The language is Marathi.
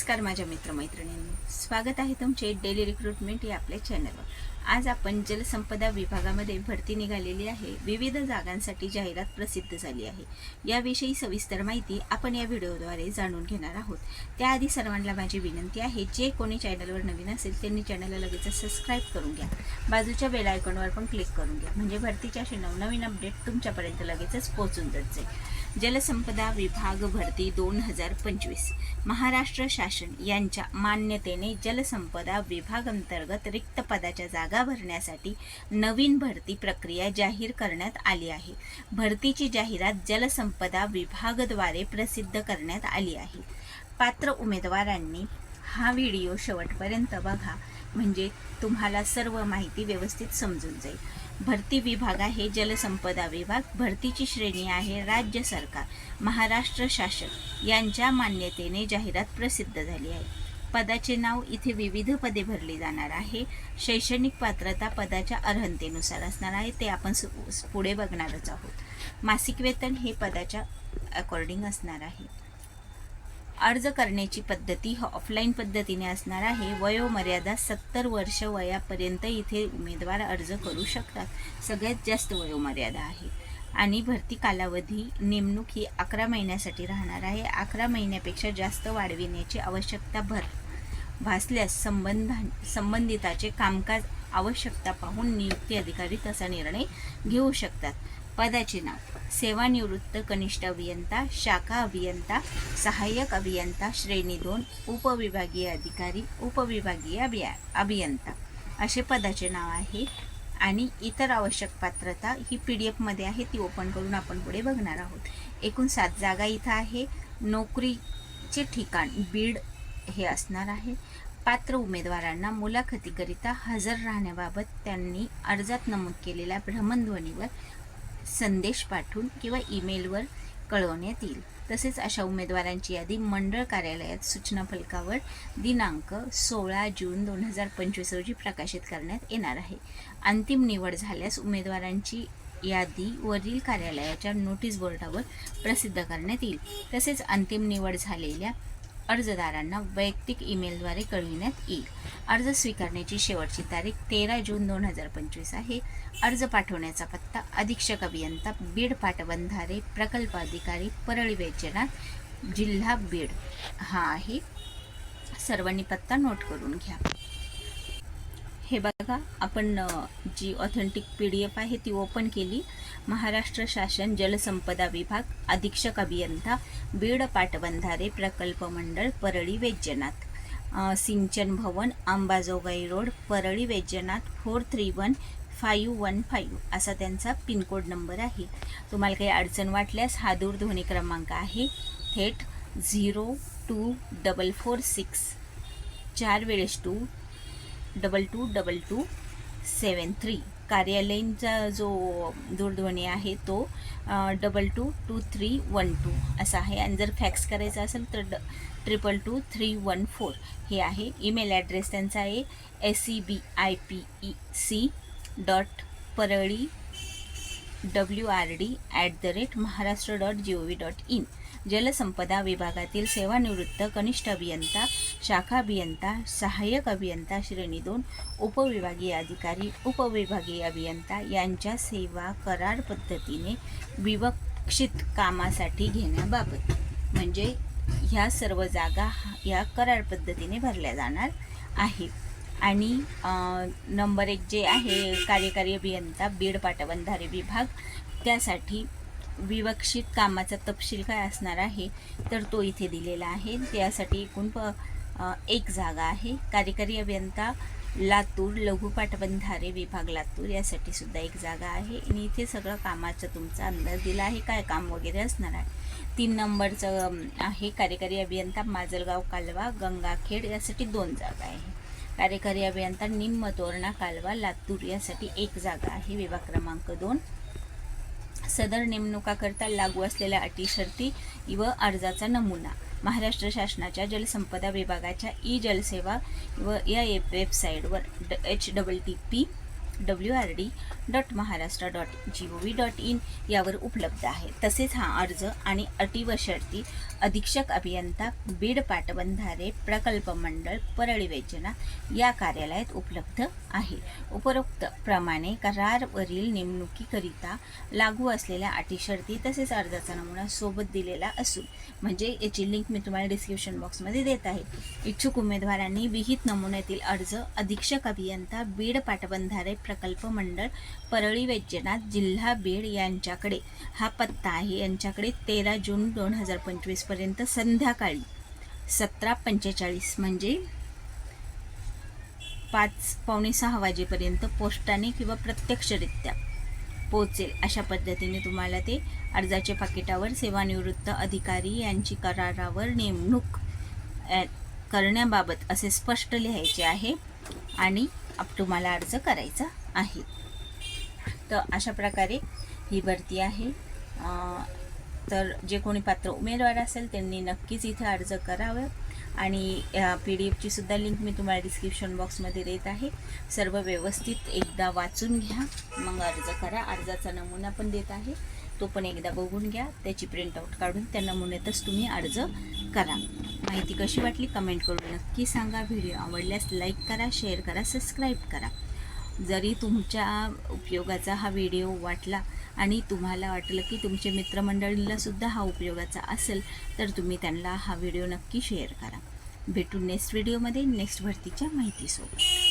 नमस्कार माझ्या मित्रमैत्रिणींनी. स्वागत आहे तुमचे डेली रिक्रुटमेंट या आपल्या चॅनलवर आज आपण जलसंपदा विभागामध्ये भरती निघालेली आहे. विविध जागांसाठी जाहिरात प्रसिद्ध झाली आहे. याविषयी सविस्तर माहिती आपण या व्हिडिओद्वारे जाणून घेणार आहोत. त्याआधी सर्वांना माझी विनंती आहे जे कोणी चॅनलवर नवीन असेल त्यांनी चॅनलला लगेच सबस्क्राईब करून घ्या. बाजूच्या बेल आयकॉनवर पण क्लिक करून घ्या. म्हणजे भरतीच्या असे नवनवीन अपडेट तुमच्यापर्यंत लगेचच पोहोचून जात जाईल जलसंपदा विभाग भरती दोन हजार पंचवीस. महाराष्ट्र शासन यांच्या मान्यतेने जलसंपदा विभाग अंतर्गत रिक्त पदाच्या जागा भरण्यासाठी नवीन भरती प्रक्रिया जाहीर करण्यात आली आहे. भरतीची जाहिरात जलसंपदा विभागद्वारे प्रसिद्ध करण्यात आली आहे. पात्र उमेदवारांनी हा व्हिडिओ शेवटपर्यंत बघा. म्हणजे तुम्हाला सर्व माहिती व्यवस्थित समजून जाईल. भरती विभाग आहे जलसंपदा विभाग भरतीची श्रेणी आहे राज्य सरकार महाराष्ट्र शासक यांच्या मान्यतेने जाहिरात प्रसिद्ध झाली आहे. पदाचे नाव इथे विविध पदे भरली जाणार आहे. शैक्षणिक पात्रता पदाच्या अर्हतेनुसार असणार आहे ते आपण सु- पुढे बघणारच आहोत. मासिक वेतन हे पदाच्या अकॉर्डिंग असणार आहे. अर्ज करण्याची पद्धती ही ऑफलाईन पद्धतीने असणार आहे. वयोमर्यादा सत्तर वर्ष वयापर्यंत इथे उमेदवार अर्ज करू शकतात. सगळ्यात जास्त वयोमर्यादा आहे. आणि भरती कालावधी नेमणूक ही अकरा महिन्यासाठी राहणार आहे. अकरा महिन्यापेक्षा जास्त वाढविण्याची आवश्यकता भर भासल्यास संबंधा संबंधिताचे कामकाज आवश्यकता पाहून नियुक्ती अधिकारी तसा निर्णय घेऊ शकतात. पदाचे नाव सेवानिवृत्त कनिष्ठ अभियंता शाखा अभियंता सहाय्यक अभियंता श्रेणी दोन उपविभागीय अधिकारी उपविभागीय अभिया अभियंता असे पदाचे नाव आहे. आणि इतर आवश्यक पात्रता ही पी डी एफमध्ये आहे ती ओपन करून आपण पुढे बघणार आहोत. एकूण सात जागा इथं आहे. नोकरीचे ठिकाण बीड हे असणार आहे. पात्र उमेदवारांना मुलाखतीकरिता हजर राहण्याबाबत त्यांनी अर्जात नमूद केलेल्या भ्रमणध्वनीवर संदेश पाठवून किंवा ईमेलवर कळवण्यात येईल. तसेच अशा उमेदवारांची यादी मंडळ कार्यालयात सूचना फलकावर दिनांक सोळा जून दोन हजार पंचवीस रोजी प्रकाशित करण्यात येणार आहे. अंतिम निवड झाल्यास उमेदवारांची यादी वरील कार्यालयाच्या नोटीस बोर्डावर प्रसिद्ध करण्यात येईल. तसेच अंतिम निवड झालेल्या अर्जदारांना वैयक्तिक ईमेलद्वारे कळविण्यात येईल. अर्ज स्वीकारण्याची शेवटची तारीख तेरा जून दोन हजार पंचवीस आहे. अर्ज पाठवण्याचा पत्ता अधीक्षक अभियंता बीड पाटबंधारे प्रकल्प अधिकारी परळी वैद्यनाथ जिल्हा बीड. हा आहे. सर्वांनी पत्ता नोट करून घ्या. हे बघा आपण जी ऑथेंटिक पी डी एफ आहे ती ओपन केली. महाराष्ट्र शासन जलसंपदा विभाग अधीक्षक अभियंता बीड पाटबंधारे प्रकल्प मंडळ परळी वैद्यनाथ. सिंचन भवन Ambajogai road Parli Vaidyanath four three one five one five असा त्यांचा पिनकोड नंबर आहे. तुम्हाला काही अडचण वाटल्यास हा दूरध्वनी क्रमांक आहे. थेट zero two double four six चार वेळेस two double two double two seven three कार्यालयीनचा जो दूरध्वनी आहे तो double two two three one two असा आहे. आणि जर फॅक्स करायचा असेल तर ड triple two three one four हे आहे. ईमेल ॲड्रेस त्यांचा आहे S C B I P E C dot Parli W R D at the rate Maharashtra dot G O V dot in जलसंपदा विभागातील सेवानिवृत्त कनिष्ठ अभियंता शाखा अभियंता सहाय्यक अभियंता श्रेणी दोन उपविभागीय अधिकारी उपविभागीय अभियंता यांच्या सेवा करार पद्धतीने विवक्षित कामासाठी घेण्याबाबत. म्हणजे ह्या सर्व जागा हा- या करार पद्धतीने भरल्या जाणार आहेत. आणि नंबर एक जे आहे कार्यकारी अभियंता बीड पाटबंधारे विभाग त्यासाठी विवक्षित कामाचा तपशील काय असणार आहे तर तो इथे दिलेला आहे. त्यासाठी एकूण प एक जागा आहे. कार्यकारी अभियंता लातूर लघु पाटबंधारे विभाग लातूर यासाठी सुद्धा एक जागा आहे. आणि इथे सगळं कामाचा तुमचा अंदाज दिला आहे काय काम वगैरे असणार आहे. तीन नंबरचं आहे कार्यकारी अभियंता माजलगाव कालवा गंगाखेड यासाठी दोन जागा आहे. कार्यकारी अभियंता निम्म तोरणा कालवा लातूर यासाठी एक जागा आहे. विभाग क्रमांक दोन. सदर नेमणुकाकरता लागू असलेल्या अटी शर्ती व अर्जाचा नमुना. महाराष्ट्र शासनाच्या जलसंपदा विभागाच्या ई जलसेवा व या वेबसाईटवर ड H double T P W R D dot Maharashtra dot G O V dot in यावर उपलब्ध आहे. तसेच हा अर्ज आणि अटी व शर्ती अधीक्षक अभियंता बीड पाटबंधारे प्रकल्प मंडळ परळी वेचना या कार्यालयात उपलब्ध आहे. उपरोक्त प्रमाणे करारवरील नेमणुकीकरिता लागू असलेल्या अटी शर्ती तसेच अर्जाचा नमुना सोबत दिलेला असून म्हणजे याची लिंक मी तुम्हाला डिस्क्रिप्शन बॉक्समध्ये देत आहे. इच्छुक उमेदवारांनी विहित नमुन्यातील अर्ज अधीक्षक अभियंता बीड पाटबंधारे प्रकल्प मंडळ परळी वैद्यनाथ जिल्हा बीड यांच्याकडे. हा पत्ता आहे. यांच्याकडे तेरा जून दोन हजार पंचवीसपर्यंत संध्याकाळी सतरा पंचेचाळीस म्हणजे पाच पावणे सहा वाजेपर्यंत पोस्टाने किंवा प्रत्यक्षरित्या पोचेल अशा पद्धतीने तुम्हाला ते अर्जाच्या पाकिटावर सेवानिवृत्त अधिकारी यांची करारावर नेमणूक करण्याबाबत असे स्पष्ट लिहायचे आहे. आणि आप तुम्हाला अर्ज करायचा आहे. तर अशा प्रकारे ही भरती आहे. तर जे कोणी पात्र उमेदवार असेल त्यांनी नक्कीच इथे अर्ज करावं. आणि पी डी एफची सुद्धा लिंक मी तुम्हाला डिस्क्रिप्शन बॉक्समध्ये देत आहे. सर्व व्यवस्थित एकदा वाचून घ्या. मग अर्ज करा. अर्जाचा नमुना पण देत आहे. तो पण एकदा बघून घ्या. त्याची प्रिंटआउट काढून त्या नमुन्यातच तुम्ही अर्ज करा. माहिती कशी वाटली कमेंट करून नक्की सांगा. व्हिडिओ आवडल्यास लाईक करा शेअर करा सबस्क्राईब करा. जरी तुमच्या उपयोगाचा हा व्हिडिओ वाटला आणि तुम्हाला वाटलं की तुमच्या मित्रमंडळीलासुद्धा हा उपयोगाचा असेल तर तुम्ही त्यांना हा व्हिडिओ नक्की शेअर करा. भेटू नेक्स्ट व्हिडिओमध्ये नेक्स्ट भरतीच्या माहितीसोबत.